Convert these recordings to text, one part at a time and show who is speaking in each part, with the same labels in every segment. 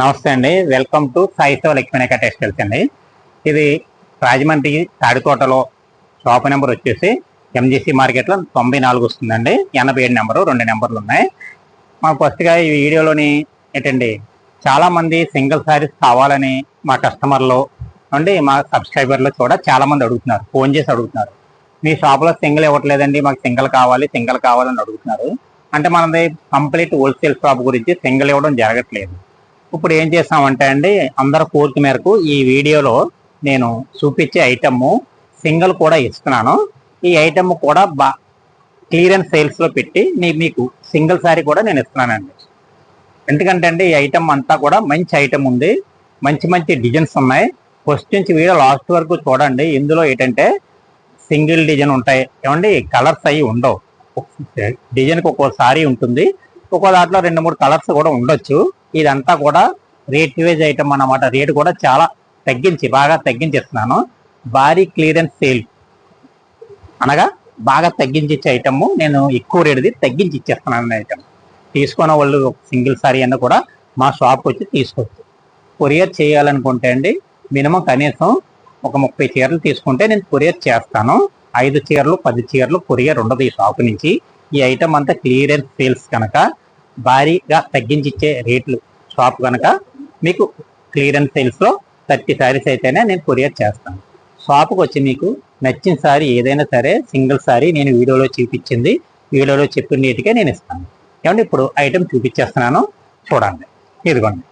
Speaker 1: నమస్తే అండి. Welcome to Saishiva Lakshminayaka textiles అండి. ఇది రాజమండ్రి తాడికోటలో షాప్ నెంబర్ వచ్చేసి ఎంజీసీ మార్కెట్లో తొంభై నాలుగు వస్తుందండి. ఎనభై ఏడు నెంబరు రెండు నెంబర్లు ఉన్నాయి. మాకు ఫస్ట్గా ఈ వీడియోలోని ఏంటండి చాలామంది సింగిల్ శారీస్ కావాలని మా కస్టమర్లు అండి మా సబ్స్క్రైబర్లు కూడా చాలామంది అడుగుతున్నారు ఫోన్ చేసి అడుగుతున్నారు. మీ షాప్లో సింగిల్ ఇవ్వట్లేదండి మాకు సింగిల్ కావాలి సింగిల్ కావాలని అడుగుతున్నారు. అంటే మనది కంప్లీట్ హోల్సేల్ షాప్ గురించి సింగిల్ ఇవ్వడం జరగట్లేదు. ఇప్పుడు ఏం చేస్తామంటే అండి అందరి కోరిక మేరకు ఈ వీడియోలో నేను చూపించే ఐటమ్ సింగిల్ కూడా ఇస్తున్నాను. ఈ ఐటమ్ కూడా బా క్లియరెన్స్ సేల్స్లో పెట్టి మీకు సింగిల్ శారీ కూడా నేను ఇస్తున్నానండి. ఎందుకంటే అండి ఈ ఐటమ్ అంతా కూడా మంచి ఐటమ్ ఉంది. మంచి మంచి డిజైన్స్ ఉన్నాయి. ఫస్ట్ నుంచి వీడియో లాస్ట్ వరకు చూడండి. ఇందులో ఏంటంటే సింగిల్ డిజైన్ ఉంటాయి. ఏమండి కలర్స్ అవి ఉండవు. డిజైన్కి ఒక్కో సారీ ఉంటుంది. ఒక్కో దాంట్లో రెండు మూడు కలర్స్ కూడా ఉండొచ్చు. ఇదంతా కూడా రేట్ వేజ్ ఐటమ్ అన్నమాట. రేటు కూడా చాలా తగ్గించి బాగా తగ్గించిస్తున్నాను. భారీ క్లియరెన్స్ సేల్. అనగా బాగా తగ్గించి ఇచ్చే ఐటమ్ నేను ఎక్కువ రేటుది తగ్గించి ఇచ్చేస్తున్నాను ఐటమ్ తీసుకున్న వాళ్ళు సింగిల్ సారీ అన్న కూడా మా షాప్కి వచ్చి తీసుకోవచ్చు. కొరియర్ చేయాలనుకుంటే అండి మినిమం కనీసం ఒక ముప్పై చీరలు తీసుకుంటే నేను కొరియర్ చేస్తాను. ఐదు చీరలు పది చీరలు కొరియర్ ఉండదు ఈ షాప్ నుంచి. ఈ ఐటమ్ అంతా క్లియరెన్స్ సేల్స్ కనుక భారీగా తగ్గించి ఇచ్చే రేట్లు. షాప్ కనుక మీకు క్లియరెన్స్ సేల్స్లో థర్టీ శారీస్ అయితేనే నేను కొరియర్ చేస్తాను. షాప్కి వచ్చి మీకు నచ్చిన సారీ ఏదైనా సరే సింగిల్ సారీ నేను వీడియోలో చూపించింది వీడియోలో చెప్పిన నీటికే నేను ఇస్తాను. ఏమంటే ఇప్పుడు ఐటెం చూపించేస్తున్నాను. చూడండి. ఇదిగోండి.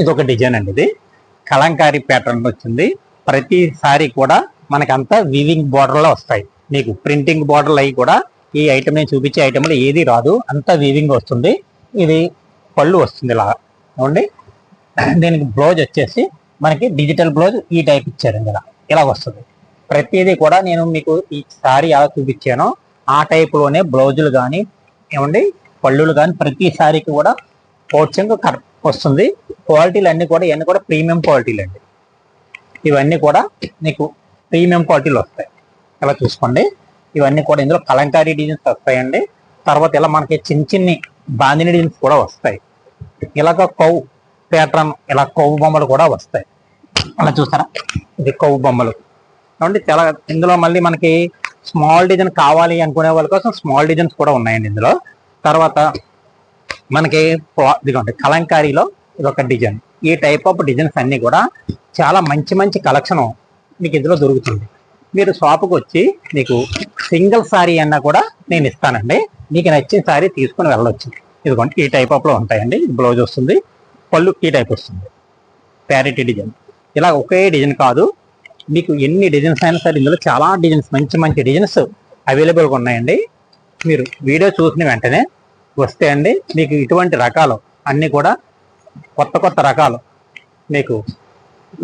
Speaker 1: ఇది ఒక డిజైన్ అండి ఇది. కలంకారీ ప్యాటర్న్ వచ్చింది. ప్రతి సారీ కూడా మనకంతా వివింగ్ బార్డర్లో వస్తాయి. మీకు ప్రింటింగ్ బోర్డర్లు అవి కూడా ఈ ఐటమ్ నేను చూపించే ఐటమ్లో ఏది రాదు అంతా వీవింగ్ వస్తుంది. ఇది పళ్ళు వస్తుంది ఇలా ఏమండి? దీనికి బ్లౌజ్ వచ్చేసి మనకి డిజిటల్ బ్లౌజ్ ఈ టైప్ ఇచ్చారండి ఇలా ఇలా వస్తుంది. ప్రతిదీ కూడా నేను మీకు ఈ సారీ ఎలా చూపించానో ఆ టైప్లోనే బ్లౌజులు కానీ ఏమండి? పళ్ళులు కానీ ప్రతి సారీకి కూడా కోచింగ్ కరెక్ట్ వస్తుంది. క్వాలిటీలు అన్నీ కూడా ఇవన్నీ కూడా ప్రీమియం క్వాలిటీలు అండి. ఇవన్నీ కూడా మీకు ప్రీమియం క్వాలిటీలు వస్తాయి. ఇలా చూసుకోండి? ఇవన్నీ కూడా ఇందులో కలంకారీ డిజైన్స్ వస్తాయండి. తర్వాత ఇలా మనకి చిన్న చిన్ని బాందిని డిజైన్స్ కూడా వస్తాయి. ఇలాగ కౌ ప్యాటర్న్ ఇలా కొవ్వు బొమ్మలు కూడా వస్తాయి. అలా చూస్తారా? ఇది కొవ్వు బొమ్మలు. కాబట్టి చాలా ఇందులో మళ్ళీ మనకి స్మాల్ డిజైన్ కావాలి అనుకునే వాళ్ళ కోసం స్మాల్ డిజైన్స్ కూడా ఉన్నాయండి ఇందులో. తర్వాత మనకి ఇదిగోండి కలంకారీలో ఇది ఒక డిజైన్. ఈ టైప్ ఆఫ్ డిజైన్స్ అన్నీ కూడా చాలా మంచి మంచి కలెక్షన్ మీకు ఇందులో దొరుకుతుంది. మీరు షాప్కి వచ్చి మీకు సింగిల్ సారీ అన్నా కూడా నేను ఇస్తానండి. మీకు నచ్చిన సారీ తీసుకుని వెళ్ళొచ్చు. ఇదిగోండి ఈ టైప్ ఆఫ్లో ఉంటాయండి. బ్లౌజ్ వస్తుంది. పళ్ళు ఈ టైప్ వస్తుంది. ప్యారిటీ డిజైన్ ఇలా ఒకే డిజైన్ కాదు. మీకు ఎన్ని డిజైన్స్ అయినా సరే ఇందులో చాలా డిజైన్స్ మంచి మంచి డిజైన్స్ అవైలబుల్గా ఉన్నాయండి. మీరు వీడియో చూసిన వెంటనే వస్తే అండి మీకు ఇటువంటి రకాలు అన్నీ కూడా కొత్త కొత్త రకాలు మీకు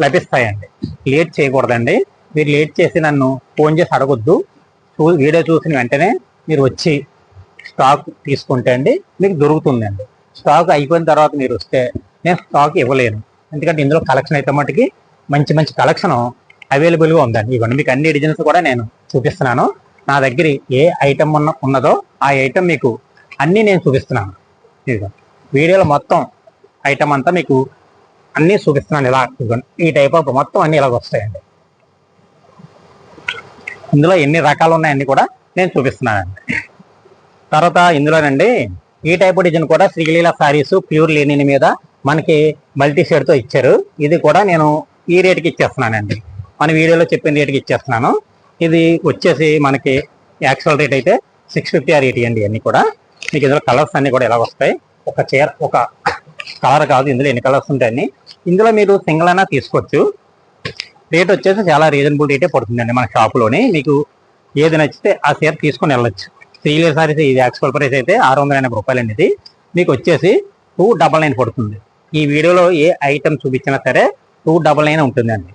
Speaker 1: లభిస్తాయండి. లేట్ చేయకూడదండి. మీరు లేట్ చేసి నన్ను ఫోన్ చేసి అడగొద్దు. చూ- వీడియో చూసిన వెంటనే మీరు వచ్చి స్టాక్ తీసుకుంటే అండి మీకు దొరుకుతుందండి. స్టాక్ అయిపోయిన తర్వాత మీరు వస్తే నేను స్టాక్ ఇవ్వలేను. ఎందుకంటే ఇందులో కలెక్షన్ అయితే మటుకి మంచి మంచి కలెక్షన్ అవైలబుల్గా ఉందండి. ఇవన్నీ మీకు అన్ని డిజైన్స్ కూడా నేను చూపిస్తున్నాను. నా దగ్గర ఏ ఐటమ్ ఉన్న ఉన్నదో ఆ ఐటమ్ మీకు అన్నీ నేను చూపిస్తున్నాను. ఇదిగో వీడియోలో మొత్తం ఐటమ్ అంతా మీకు అన్నీ చూపిస్తున్నాను ఇలా. ఇదిగోండి. ఈ టైప్ ఆఫ్ మొత్తం అన్నీ ఇలాగ వస్తాయండి. ఇందులో ఎన్ని రకాలు ఉన్నాయన్నీ కూడా నేను చూపిస్తున్నానండి. తర్వాత ఇందులోనండి ఈ టైప్ డిజైన్ కూడా శ్రీలీల సారీస్ ప్యూర్ లేని మీద మనకి మల్టీ షేడ్తో ఇచ్చారు. ఇది కూడా నేను ఈ రేట్కి ఇచ్చేస్తున్నానండి. మన వీడియోలో చెప్పిన రేట్కి ఇచ్చేస్తున్నాను. ఇది వచ్చేసి మనకి యాక్చువల్ రేట్ అయితే సిక్స్ ఫిఫ్టీ ఆ రేట్ అండి అన్నీ కూడా. మీకు ఇందులో కలర్స్ అన్నీ కూడా ఎలా వస్తాయి? ఒక చీర ఒక కలర్ కాదు ఇందులో ఎన్ని కలర్స్ ఉంటాయని. ఇందులో మీరు సింగిల్ అయినా తీసుకోవచ్చు. రేట్ వచ్చేసి చాలా రీజనబుల్ రేటే పడుతుందండి మన షాప్లోనే. మీకు ఏది నచ్చితే ఆ చీర తీసుకొని వెళ్ళొచ్చు. త్రీ ఇయర్ సారీస్ ఇది యాక్చువల్ ప్రైస్ అయితే ఆరు వందల ఎనభై రూపాయలు అండి ఇది. మీకు వచ్చేసి టూ డబల్ నైన్ పడుతుంది. ఈ వీడియోలో ఏ ఐటమ్ చూపించినా సరే టూ డబల్ నైన్ ఉంటుందండి.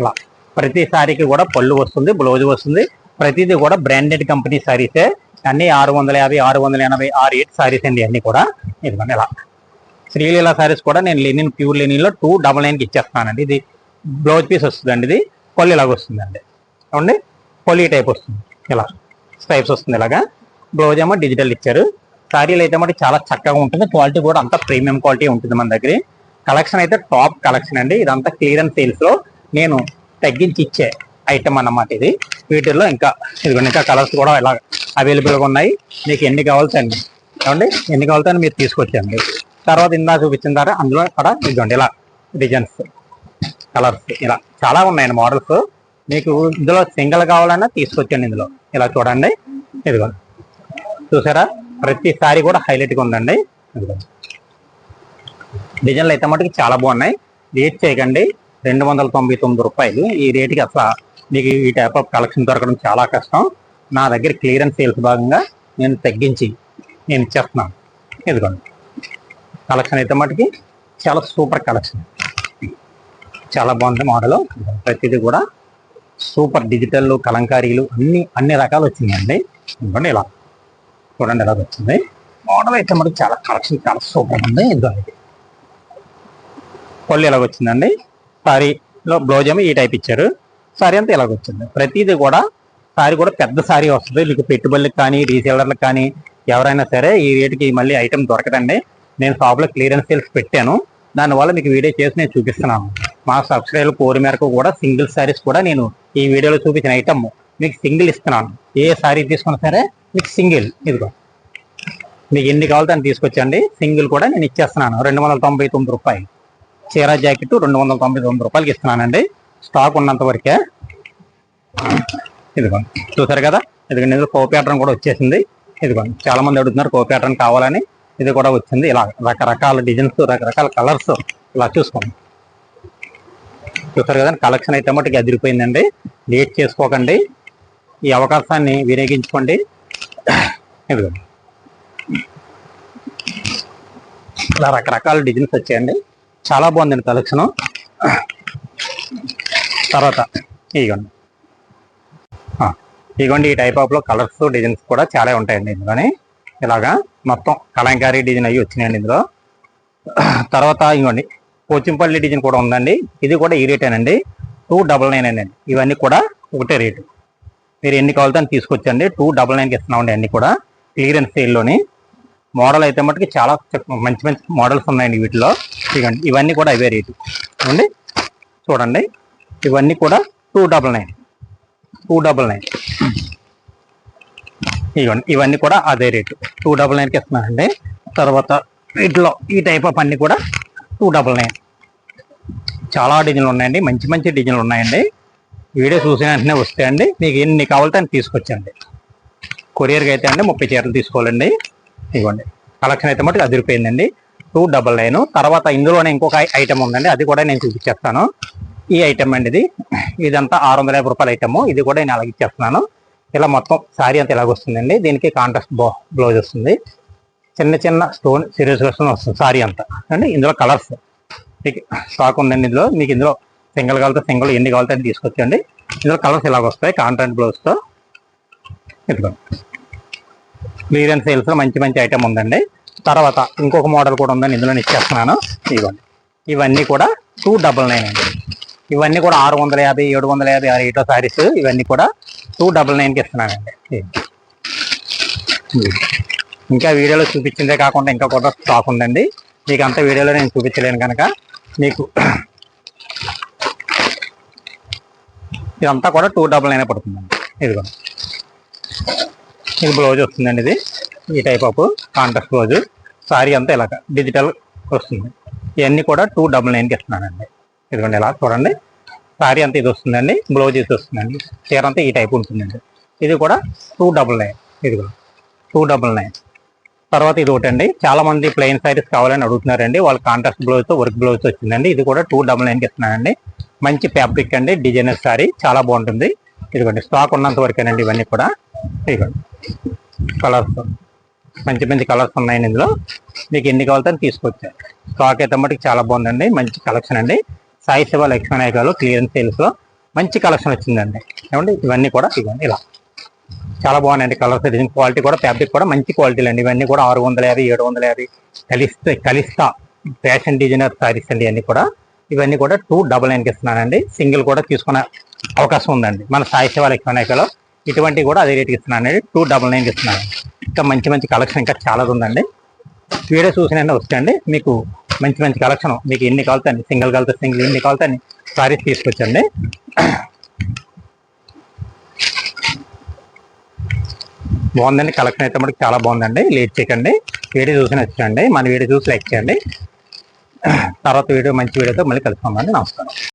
Speaker 1: ఇలా. ప్రతి సారీకి కూడా పళ్ళు వస్తుంది బ్లౌజ్ వస్తుంది. ప్రతిదీ కూడా బ్రాండెడ్ కంపెనీ సారీసే అన్ని ఆరు వందల యాభై ఆరు వందల ఎనభై ఆరు ఎయిట్ సారీస్ అండి అన్నీ కూడా. ఇదిగోండి ఇలా. శ్రీలీల సారీస్ కూడా నేను లెనిన్ ప్యూర్ లెనిన్లో టూ డబల్ నైన్కి ఇచ్చేస్తానండి ఇది బ్లౌజ్ పీస్ వస్తుందండి ఇది. కొల్లి ఇలాగ వస్తుందండి. అవునండి పొల్లి టైప్ వస్తుంది. ఇలా స్టైప్స్ వస్తుంది ఇలాగా. బ్లౌజ్ ఏమో డిజిటల్ ఇచ్చారు. శారీలు అయితే మటుకు చాలా చక్కగా ఉంటుంది. క్వాలిటీ కూడా అంతా ప్రీమియం క్వాలిటీ ఉంటుంది మన దగ్గర. కలెక్షన్ అయితే టాప్ కలెక్షన్ అండి. ఇదంతా క్లియరెన్స్ అండ్లో నేను తగ్గించి ఇచ్చే ఐటమ్ అన్నమాట ఇది. వీటిల్లో ఇంకా ఇదిగోండి ఇంకా కలర్స్ కూడా ఇలా అవైలబుల్గా ఉన్నాయి. మీకు ఎన్ని కావాల్సండి ఏమండి? ఎన్ని కావాల్సి అని మీరు తీసుకొచ్చండి తర్వాత ఇందా చూపించిన తర్వాత అందులో కూడా ఇదిగోండి ఇలా డిజైన్స్. కలర్స్ ఇలా చాలా ఉన్నాయండి మోడల్స్. మీకు ఇందులో సింగిల్ కావాలన్నా తీసుకొచ్చండి ఇందులో. ఇలా చూడండి. ఇదిగో. చూసారా? ప్రతిసారి కూడా హైలైట్గా ఉందండి. ఇదిగో. డిజైన్లు అయితే మటుకు చాలా బాగున్నాయి. రేట్ చేయకండి. రెండు వందల తొంభై తొమ్మిది రూపాయలు. ఈ రేటుకి అసలు మీకు ఈ టైప్ ఆఫ్ కలెక్షన్ దొరకడం చాలా కష్టం. నా దగ్గర క్లియరెన్స్ సేల్స్ భాగంగా నేను తగ్గించి నేను ఇచ్చేస్తున్నాను. ఇదిగోండి కలెక్షన్ అయితే మటుకి చాలా సూపర్ కలెక్షన్ చాలా బాగుంది మోడల్ ప్రతిదీ కూడా సూపర్ డిజిటల్ కలంకారీలు అన్ని అన్ని రకాలు వచ్చినాయండి. ఇవ్వండి ఇలా. చూడండి ఎలా వచ్చింది. మోడల్ అయితే మనకి చాలా కలెక్షన్ చాలా సూపర్ ఉంది. ఇదిగోండి పళ్ళు ఎలాగ వచ్చిందండి? సారీలో బ్లౌజ్ ఏమో ఈ టైప్ ఇచ్చారు. సారీ అంతా ఇలాగ వచ్చింది? ప్రతిదీ కూడా సారీ కూడా పెద్ద సారీ వస్తుంది. మీకు పెట్టుబడులకు కానీ రీసేలర్లకు కానీ ఎవరైనా సరే ఈ రేటుకి మళ్ళీ ఐటెం దొరకదండి. నేను షాప్లో క్లియరెన్స్ సేల్స్ పెట్టాను. దానివల్ల మీకు వీడియో చేసి నేను చూపిస్తున్నాను. మా సబ్స్క్రైబర్ కోరి మేరకు కూడా సింగిల్ శారీస్ కూడా నేను ఈ వీడియోలో చూపించిన ఐటమ్ మీకు సింగిల్ ఇస్తున్నాను. ఏ శారీ తీసుకున్నా సరే మీకు సింగిల్ ఇదిగో. మీకు ఎన్ని కావాలో దాన్ని తీసుకొచ్చండి. సింగిల్ కూడా నేను ఇచ్చేస్తున్నాను. రెండు వందల తొంభై తొమ్మిది రూపాయలు. చీర జాకెట్ రెండు వందల తొంభై తొమ్మిది రూపాయలకి ఇస్తున్నానండి. స్టాక్ ఉన్నంత వరకే. ఇదిగోండి చూసారు కదా? ఇదిగోండి ఇందులో కో ప్యాటర్న్ కూడా వచ్చేసింది. ఇదిగోండి చాలా మంది అడుగుతున్నారు కో ప్యాటర్న్ కావాలని. ఇది కూడా వచ్చింది. ఇలా రకరకాల డిజైన్స్ రకరకాల కలర్స్ ఇలా చూసుకోండి. చూసారు కదా కలెక్షన్ అయితే మటుకు అదిరిపోయిందండి లేట్ చేసుకోకండి. ఈ అవకాశాన్ని వినియోగించుకోండి. ఇదిగోండి. ఇలా రకరకాల డిజైన్స్ వచ్చాయండి. చాలా బాగుందండి కలెక్షన్. తర్వాత ఇదిగోండి. ఇదిగోండి ఈ టైప్ ఆఫ్లో కలర్స్ డిజైన్స్ కూడా చాలా ఉంటాయండి ఇందులోని. ఇలాగా మొత్తం కలంకారీ డిజైన్ అవి వచ్చినాయండి ఇందులో. తర్వాత ఇదిగోండి. పోచింపల్లి డిజైన్ కూడా ఉందండి. ఇది కూడా ఈ రేటేనండి టూ డబల్ నైన్ అండి. ఇవన్నీ కూడా ఒకటే రేటు మీరు ఎన్ని కావాలితే అని తీసుకొచ్చండి. టూ డబల్ నైన్కి ఇస్తున్నామండి అన్నీ కూడా. క్లియరెన్స్ సేల్లోని మోడల్ అయితే మటుకు చాలా మంచి మంచి మోడల్స్ ఉన్నాయండి వీటిలో. ఇదిగోండి. ఇవన్నీ కూడా అవే రేటు చూడండి చూడండి. ఇవన్నీ కూడా two double nine two double nine ఇవ్వండి ఇవన్నీ కూడా అదే రేటు టూ డబల్ నైన్కి ఇస్తున్నానండి తర్వాత వీటిలో ఈ టైప్ ఆఫ్ అన్ని కూడా టూ డబల్ నైన్. చాలా డిజైన్లు ఉన్నాయండి. మంచి మంచి డిజైన్లు ఉన్నాయండి. వీడియో చూసిన వెంటనే వస్తాయండి. మీకు ఎన్ని కావాలితే అని తీసుకొచ్చండి. కొరియర్కి అయితే అండి ముప్పై చీరలు తీసుకోవాలండి. ఇవ్వండి కలెక్షన్ అయితే మటుకు అదిరిపోయిందండి. Two double nine. తర్వాత ఇందులోనే ఇంకొక ఐటమ్ ఉందండి. అది కూడా నేను చూపించేస్తాను. ఈ ఐటమ్ అండి ఇది. ఇదంతా ఆరు వందల యాభై రూపాయల ఐటమ్. ఇది కూడా నేను అలాగే ఇచ్చేస్తున్నాను. ఇలా మొత్తం శారీ అంతా ఇలాగొస్తుందండి. దీనికి కాంట్రాస్ట్ బ్లౌజ్ వస్తుంది. చిన్న చిన్న స్టోన్ సిరీస్ వస్తుంది. సారీ అంతా. అండి ఇందులో కలర్స్. మీకు స్టాక్ ఉందండి ఇందులో. మీకు ఇందులో సింగిల్ కావాలతో సింగిల్ ఎన్ని కావాలతో అని తీసుకొచ్చండి ఇందులో కలర్స్ ఇలాగ వస్తాయి. కాంట్రాక్ట్ బ్లౌజ్తో ఇదిగో. క్లియరెన్స్ సేల్స్లో మంచి మంచి ఐటమ్ ఉందండి. తర్వాత ఇంకొక మోడల్ కూడా ఉందండి. ఇందులో ఇచ్చేస్తున్నాను. ఇవ్వండి ఇవన్నీ కూడా టూ డబల్ నైన్ అండి. ఇవన్నీ కూడా ఆరు వందల యాభై ఏడు వందల యాభై ఆరు ఎయిటో శారీస్. ఇవన్నీ కూడా టూ డబల్ నైన్కి ఇస్తున్నానండి. ఇంకా వీడియోలో చూపించిందే కాకుండా ఇంకా కూడా స్టాక్ ఉందండి. మీకు అంత వీడియోలో నేను చూపించలేను కనుక మీకు ఇదంతా కూడా టూ డబల్ నైన్ పడుతుందండి. ఇదిగో ఇది బ్లౌజ్ వస్తుందండి ఇది. ఈ type of contrast blouse saree అంతా ఇలాగ డిజిటల్ వస్తుంది. ఇవన్నీ కూడా టూ డబల్ నైన్కి ఇస్తున్నానండి. ఇదిగోండి ఇలా చూడండి. సారీ అంతా ఇది వస్తుందండి. బ్లౌజ్ ఇది వస్తుందండి. చీర అంతా ఈ టైప్ ఉంటుందండి. ఇది కూడా టూ డబల్ నైన్ ఇదిగో టూ డబల్ నైన్ తర్వాత ఇది ఒకటండి. చాలా మంది ప్లెయిన్ సారీస్ కావాలని అడుగుతున్నారండి. వాళ్ళ కాంట్రాస్ట్ బ్లౌజ్ వర్క్ బ్లౌజ్ వచ్చిందండి. ఇది కూడా టూ డబల్ నైన్కి ఇస్తున్నానండి. మంచి ఫ్యాబ్రిక్ అండి. డిజైనర్ సారీ చాలా బాగుంటుంది. ఇదిగోండి. స్టాక్ ఉన్నంత వరకేనండి ఇవన్నీ కూడా. ఇదిగోండి. కలర్స్ మంచి మంచి కలర్స్ ఉన్నాయండి ఇందులో. మీకు ఎన్ని కావాలంటే అని స్టాక్ అయితే మటుకు చాలా బాగుందండి. మంచి కలెక్షన్ అండి. సాయి శివ లక్ష్మీ నాయకులు క్లియరెన్స్ సేల్స్లో మంచి కలెక్షన్ వచ్చిందండి. ఏమండి? ఇవన్నీ కూడా ఇవ్వండి ఇలా. చాలా బాగున్నాయండి కలర్స్ డిజైన్ క్వాలిటీ కూడా ఫ్యాబ్రిక్ కూడా మంచి క్వాలిటీలు అండి ఇవన్నీ కూడా ఆరు వందల యాభై ఏడు వందల యాభై కలిస్తే కలిస్తా ఫ్యాషన్ డిజైనర్ సారీస్ అండి ఇవన్నీ కూడా. ఇవన్నీ కూడా టూ డబల్ నైన్కి ఇస్తున్నానండి. సింగిల్ కూడా తీసుకునే అవకాశం ఉందండి. మన సాయి శివ లక్ష్మీ ఇటువంటివి కూడా అదే రేట్కి ఇస్తున్నానండి. టూ డబల్ నైన్కి ఇస్తున్నాను. ఇంకా మంచి మంచి కలెక్షన్ ఇంకా చాలా ఉందండి. వీడియో చూసిన వస్తాయండి. మీకు మంచి మంచి కలెక్షన్ మీకు ఎన్ని కావాలని సింగిల్ కలితే సింగిల్ ఎన్ని కావాలని సారీస్ తీసుకొచ్చండి. బాగుందండి. కలెక్షన్ అయితే మనకి చాలా బాగుందండి. లేట్ చేయకండి. వీడియో చూసి నచ్చండి మన వీడియో చూసి లైక్ చేయండి. తర్వాత వీడియో మంచి వీడియోతో మళ్ళీ కలుసుకుందామండి. నమస్కారం.